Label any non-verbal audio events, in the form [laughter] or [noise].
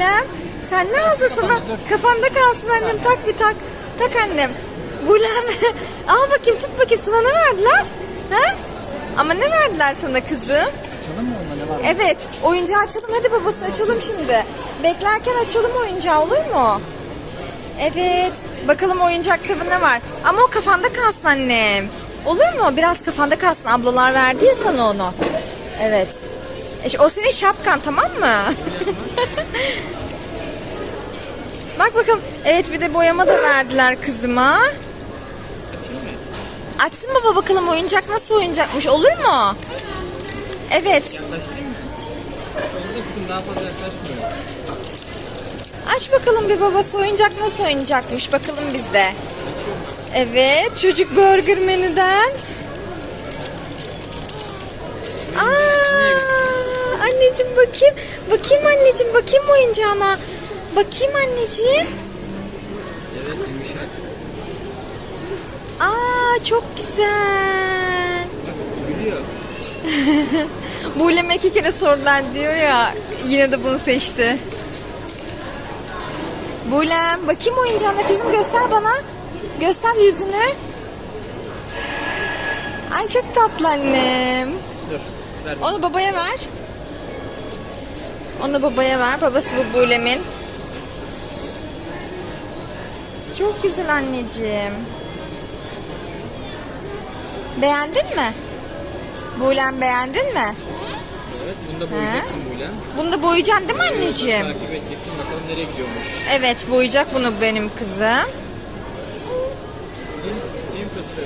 Bulem sen ne aldın sana? kafanda, kalsın annem tak bir tak. Tak annem. Bulem [laughs] al bakayım tut bakayım sana ne verdiler? Ha? Ama ne verdiler sana kızım? Açalım mı onda ne var? Evet oyuncağı açalım hadi babası açalım şimdi. Beklerken açalım oyuncağı olur mu? Evet bakalım oyuncak tabi ne var? Ama o kafanda kalsın annem. Olur mu? Biraz kafanda kalsın. Ablalar verdi ya sana onu. Evet. E, o senin şapkan tamam mı? Bak bakalım. Evet bir de boyama da verdiler kızıma. Açsın baba bakalım oyuncak nasıl oyuncakmış olur mu? Evet. Aç bakalım bir babası oyuncak nasıl oyuncakmış bakalım bizde. Evet çocuk burger menüden. Aa, anneciğim bakayım. Bakayım anneciğim bakayım oyuncağına. Bakayım anneciğim. Evet yumuşak. Aa çok güzel. Gülüyor. [laughs] Buğlem iki kere sordular diyor ya. Yine de bunu seçti. Buğlem bakayım oyuncağına kızım göster bana. Göster yüzünü. Ay çok tatlı annem. Dur. Ver. Onu babaya ver. Onu babaya ver. Babası bu Buğlem'in. Çok güzel anneciğim. Beğendin mi? Buğlem beğendin mi? Evet bunu da boyayacaksın Buğlem. Bunu da boyayacaksın değil mi anneciğim? Takip edeceksin bakalım nereye gidiyormuş. Evet boyayacak bunu benim kızım. Kim, kim fıstığı?